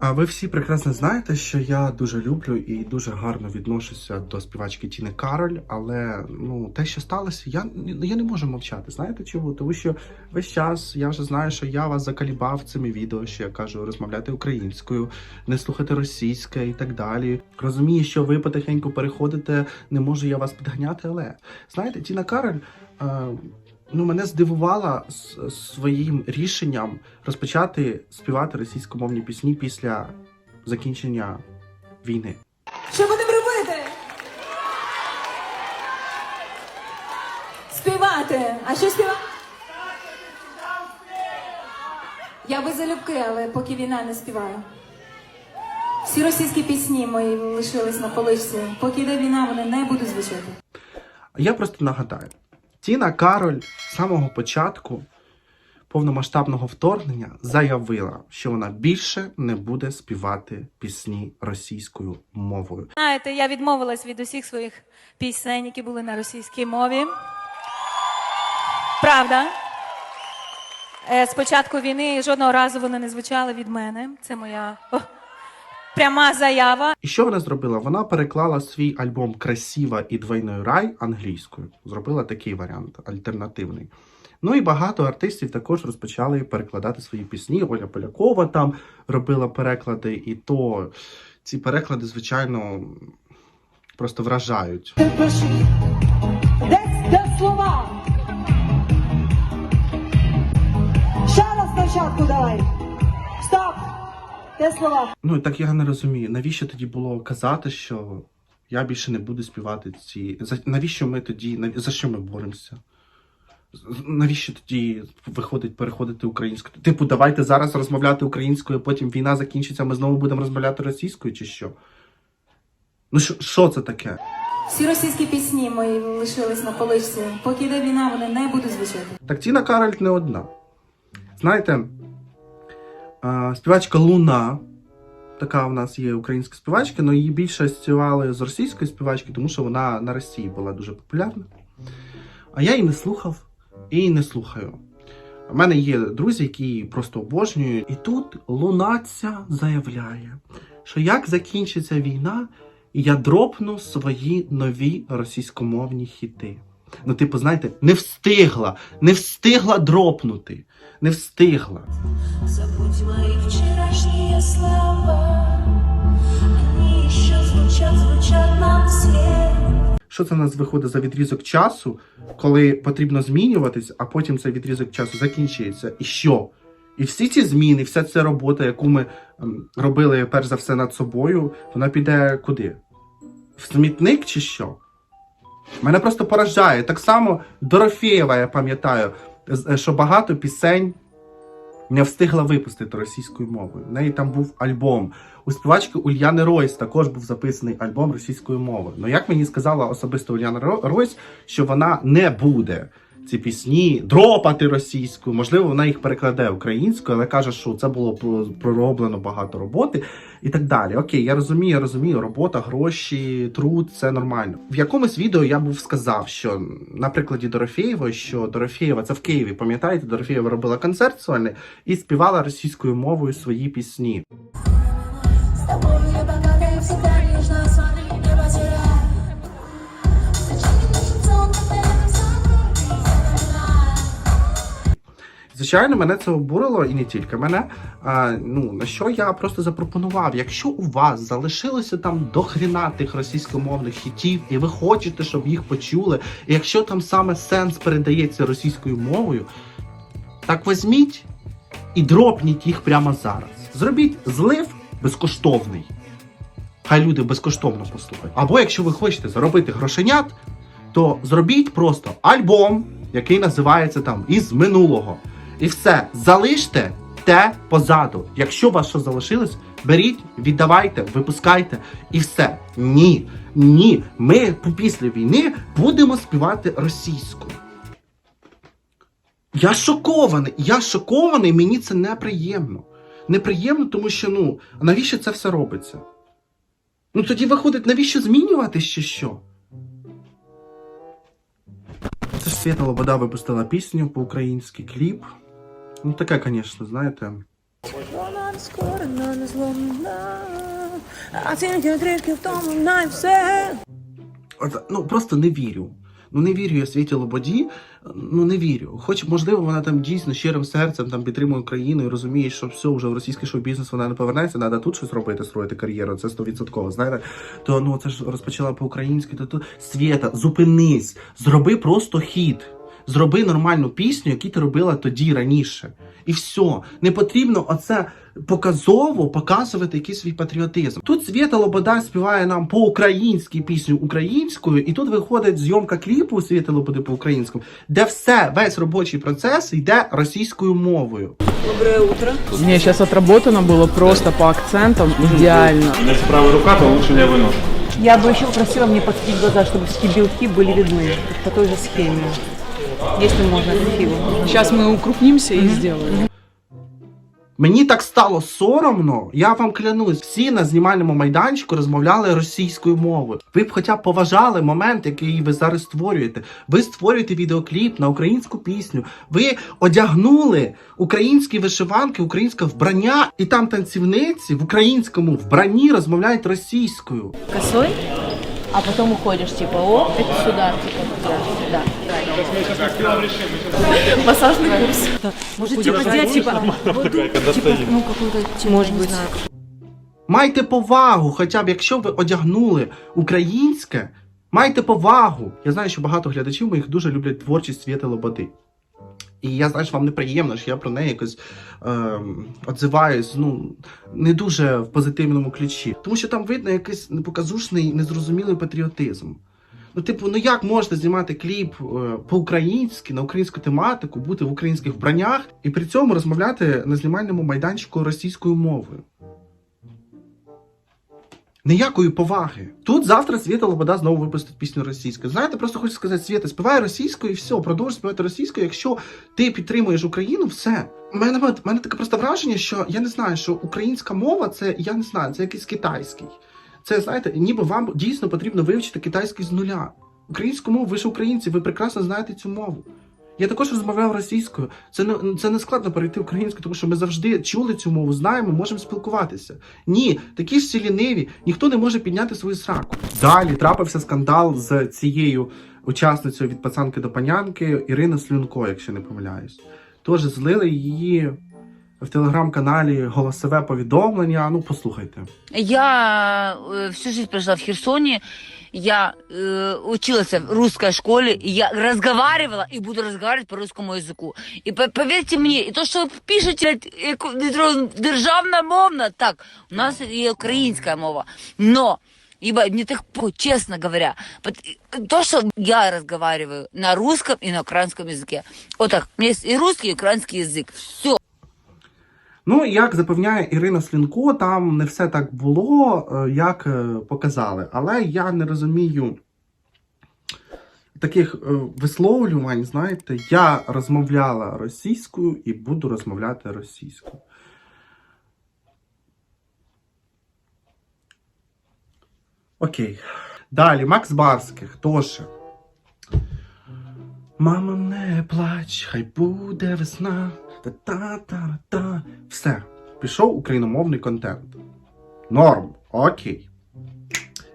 А ви всі прекрасно знаєте, що я дуже люблю і дуже гарно відношуся до співачки Тіни Кароль, але ну те, що сталося, я, я не можу мовчати. Знаєте чому? Тому що весь час я вже знаю, що я вас закалібав цими відео, що я кажу розмовляти українською, не слухати російське і так далі. Розумію, що ви потихеньку переходите, не можу я вас підганяти, але знаєте, Тіна Кароль. Е, Ну, мене здивувала своїм рішенням розпочати співати російськомовні пісні після закінчення війни. Що будемо робити? Співати. А що співати? Я би залюбки, але поки війна не співаю. Всі російські пісні мої лишились на поличці. Поки йде війна, вони не будуть звучати. Я просто нагадаю: Тіна Кароль з самого початку повномасштабного вторгнення заявила, що вона більше не буде співати пісні російською мовою. Знаєте, я відмовилась від усіх своїх пісень, які були на російській мові. Правда. Е, З початку війни жодного разу вони не звучали від мене. Це моя пряма заява. І що вона зробила? Вона переклала свій альбом Красіва і двойний рай англійською. Зробила такий варіант альтернативний. Ну і багато артистів також розпочали перекладати свої пісні. Оля Полякова там робила переклади, і то ці переклади, звичайно, просто вражають. Десь де слова. Ще раз спочатку давай. Стоп. Де слова? Ну так я не розумію, навіщо тоді було казати, що я більше не буду співати ці. За навіщо ми тоді нав- за що ми боремося? Навіщо тоді виходить переходити українською? Типу, давайте зараз розмовляти українською, потім війна закінчиться, ми знову будемо розмовляти російською, чи що? Ну що, що це таке? Всі російські пісні мої лишились на поличці. Поки йде війна, вони не будуть звучати. Так Тіна Кароль не одна. Знаєте, співачка Луна, така у нас є українська співачка, але її більше співали з російської співачки, тому що вона на Росії була дуже популярна. А я її не слухав і не слухаю. У мене є друзі, які її просто обожнюють. І тут Лунаця заявляє, що як закінчиться війна, я дропну свої нові російськомовні хіти. Ну, типу, знаєте, не встигла, не встигла дропнути. Не встигла. Забудь мои вчерашние слова Они еще звучат, звучат нам вслед Що це в нас виходить за відрізок часу, коли потрібно змінюватись, а потім цей відрізок часу закінчується. І що? І всі ці зміни, вся ця робота, яку ми ем, робили перш за все над собою, вона піде куди? В смітник чи що? Мене просто поражає. Так само Дорофєєва, я пам'ятаю, що багато пісень не встигла випустити російською мовою. В неї там був альбом. У співачки Ульяни Ройс також був записаний альбом російською мовою. Ну як мені сказала особисто Ульяна Ройс, що вона не буде ці пісні дропати російською, можливо, вона їх перекладе українською, але каже, що це було пророблено багато роботи і так далі. Окей, я розумію, я розумію, робота, гроші, труд це нормально. В якомусь відео я був сказав, що на прикладі Дорофєєвої, що Дорофєєва це в Києві, пам'ятаєте, Дорофєєва робила концерт сольний і співала російською мовою свої пісні. С тобой я богатая, всегда Звичайно, мене це обурило і не тільки мене. А, ну на що я просто запропонував? Якщо у вас залишилося там до хріна тих російськомовних хітів, і ви хочете, щоб їх почули, і якщо там саме сенс передається російською мовою, так візьміть і дропніть їх прямо зараз. Зробіть злив безкоштовний. Хай люди безкоштовно послухають. Або якщо ви хочете заробити грошенят, то зробіть просто альбом, який називається там із минулого. І все, залиште те позаду. Якщо у вас що залишилось, беріть, віддавайте, випускайте і все. Ні, ні. Ми після війни будемо співати російською. Я шокований, я шокований, мені це неприємно. Неприємно, тому що ну, навіщо це все робиться? Ну тоді виходить, навіщо змінювати ще що? Це ж Свята Лобода випустила пісню по-українськи кліп. Ну таке, звісно, знаєте. Вона. Ну просто не вірю. Ну не вірю я Світі Лободі, ну не вірю. Хоч, можливо, вона там дійсно щирим серцем там підтримує Україну і розуміє, що все, вже в російський шоу-бізнес вона не повернеться, треба тут щось робити, строїти кар'єру, це стовідсотково, знаєте. То ну це ж розпочала по-українськи, то тут Свєта, зупинись, зроби просто хіт Зроби нормальну пісню, яку ти робила тоді раніше. І все. Не потрібно оце показово показувати якийсь свій патріотизм. Тут Свєта Лобода співає нам по-українськи пісню українською, і тут виходить зйомка кліпу Свєти Лободи по-українському, де все, весь робочий процес йде російською мовою. Мне сейчас отработано было просто по акцентам идеально. Если правая рука, то лучше левой нож. Я бы еще попросила мне подсветить глаза, чтобы все белки были видны по той же схеме. Если можно, красиво. Сейчас мы укрупнимся и сделаем. Мені так стало соромно, я вам клянусь, всі на знімальному майданчику розмовляли російською мовою. Ви б хоча б поважали момент, який ви зараз створюєте. Ви створюєте відеокліп на українську пісню. Ви одягнули українські вишиванки, українське вбрання, і там танцівниці в українському вбранні розмовляють російською. Косой, а потом уходишь, типа, о, это сюда, типа, да, да. Массажный курс. Может, типа, сделать, типа, типа, ну, какой-то, может быть, Майте повагу, хоча б якщо ви одягнули українське, майте повагу. Я знаю, що багато глядачів моїх дуже люблять творчість Свєти Лободи. І я знаю, що вам неприємно, що я про неї якось ем, отзиваюсь, ну, не дуже в позитивному ключі. Тому що там видно якийсь непоказушний, незрозумілий патріотизм. Ну, типу, ну як можна знімати кліп е, по-українськи, на українську тематику, бути в українських вбраннях і при цьому розмовляти на знімальному майданчику російською мовою? Ніякої поваги. Тут завтра Світа Лобода знову випустить пісню російською. Знаєте, просто хочу сказати, Світа, співай російською і все, продовж співати російською. Якщо ти підтримуєш Україну, все. У мене, мене таке просто враження, що я не знаю, що українська мова це я не знаю, це якийсь китайський. Це знаєте, ніби вам дійсно потрібно вивчити китайський з нуля. Українську мову, ви ж українці, ви прекрасно знаєте цю мову. Я також розмовляв російською. Це не це не складно перейти українською, тому що ми завжди чули цю мову, знаємо, можемо спілкуватися. Ні, такі ж всі ліниві, ніхто не може підняти свою сраку. Далі трапився скандал з цією учасницею від пацанки до панянки Ірина Слюнко, якщо не помиляюсь. Тож злили її в телеграм-каналі голосове повідомлення. Ну, послухайте. Я э, всю жизнь прожила в Херсоне. Я э, училась в русской школе, и я разговаривала и буду разговаривать по русскому языку. И по- поверьте мне, и то, что вы пишете, э, э, державна мовна, так, у нас и украинская мова. Но Ибо мне так похуй, честно говоря. Пот- То, что я разговариваю на русском и на украинском языке. Вот так. У меня есть и русский, и украинский язык. Все. Ну, як запевняє Ірина Слінко, там не все так було, е, як е, показали. Але я не розумію таких е, висловлювань, знаєте, я розмовляла російською і буду розмовляти російською. Окей. Далі, Макс Барських, теж. Мамо, не плач, хай буде весна. Та-та-та-та. Все. Пішов україномовний контент. Норм. Окей.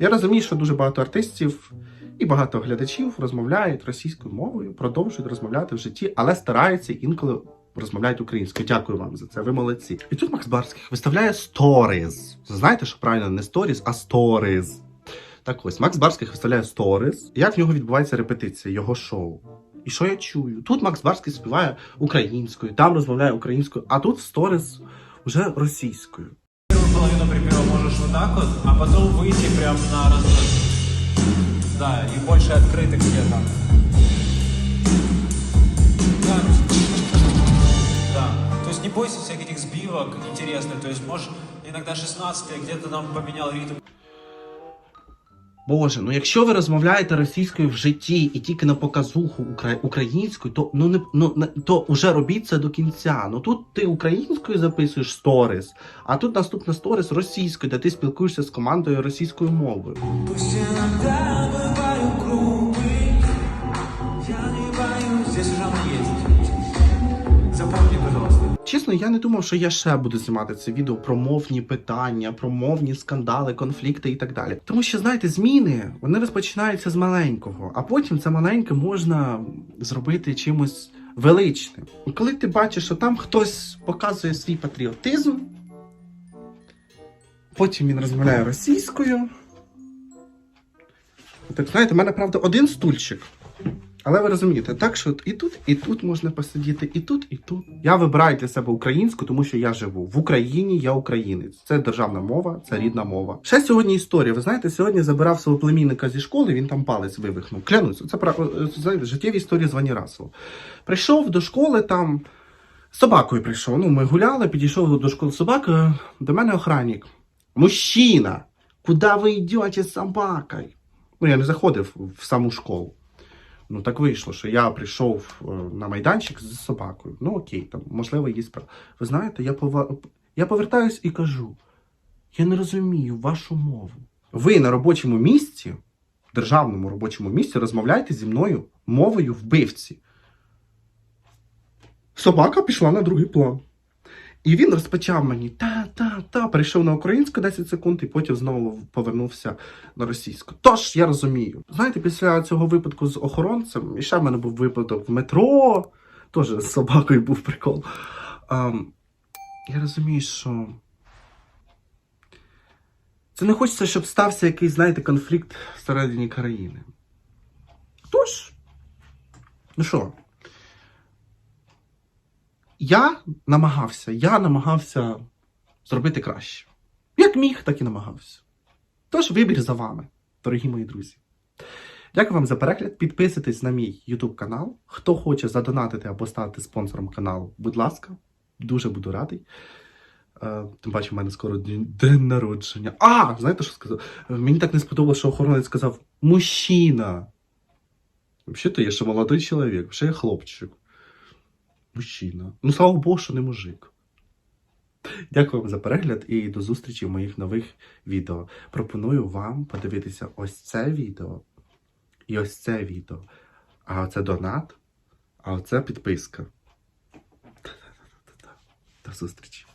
Я розумію, що дуже багато артистів і багато глядачів розмовляють російською мовою, продовжують розмовляти в житті, але стараються інколи розмовляють українською. Дякую вам за це. Ви молодці. І тут Макс Барських виставляє сторіз. Знаєте, що правильно не сторіз, а сторіз. Так ось, Макс Барських виставляє сторіз. Як в нього відбувається репетиція, його шоу. І що я чую? Тут Макс Барський співає українською, там розмовляє українською, а тут в сторіс вже російською. Первую половину припева можешь вот так вот, а потом выйти прям на раз... Да, и больше открытых где-то. Да. Да. То есть не бойся всяких этих сбивок интересных. То есть можешь иногда 16 где-то там поменял ритм. Боже, ну якщо ви розмовляєте російською в житті і тільки на показуху укра- українською, то ну не ну не- то вже робіть це до кінця. Ну тут ти українською записуєш сторіс, а тут наступна сторіс російською, де ти спілкуєшся з командою російською мовою. Чесно, я не думав, що я ще буду знімати це відео про мовні питання, про мовні скандали, конфлікти і так далі. Тому що, знаєте, зміни вони розпочинаються з маленького, а потім це маленьке можна зробити чимось величним. Коли ти бачиш, що там хтось показує свій патріотизм, потім він розмовляє російською. Так, знаєте, в мене правда один стульчик. Але ви розумієте, так що і тут, і тут можна посидіти, і тут, і тут. Я вибираю для себе українську, тому що я живу в Україні, я українець. Це державна мова, це рідна мова. Ще сьогодні історія. Ви знаєте, сьогодні забирав свого племінника зі школи, він там палець вивихнув. Клянусь, це про е, життєві історії з Вані Расова. Прийшов до школи там. З собакою прийшов. Ну, ми гуляли, підійшов до школи собака. До мене охранник. Мужчина, куди ви йдете з собакою? Ну, я не заходив в саму школу. Ну так вийшло, що я прийшов е, на майданчик з собакою. Ну окей, там можливо є справа. Ви знаєте, я пова... я повертаюсь і кажу: я не розумію вашу мову. Ви на робочому місці, державному робочому місці, розмовляєте зі мною мовою вбивці. Собака пішла на другий план. І він розпочав мені та, та, та, перейшов на українську 10 секунд і потім знову повернувся на російську. Тож я розумію. Знаєте, після цього випадку з охоронцем, і ще в мене був випадок в метро, теж з собакою був прикол. Ем, я розумію, що це не хочеться, щоб стався якийсь, знаєте, конфлікт всередині країни. Тож, ну що, я намагався, я намагався зробити краще. Як міг, так і намагався. Тож вибір за вами, дорогі мої друзі. Дякую вам за перегляд. Підписуйтесь на мій YouTube канал. Хто хоче задонатити або стати спонсором каналу, будь ласка, дуже буду радий. Е, Тим паче, в мене скоро день, народження. А, знаєте, що сказав? Мені так не сподобалося, що охоронець сказав: мужчина. Взагалі-то я ще молодий чоловік, ще я хлопчик. Мужчина. Ну, слава Богу, що не мужик. Дякую вам за перегляд і до зустрічі в моїх нових відео. Пропоную вам подивитися ось це відео і ось це відео. А оце донат, а оце підписка. До зустрічі.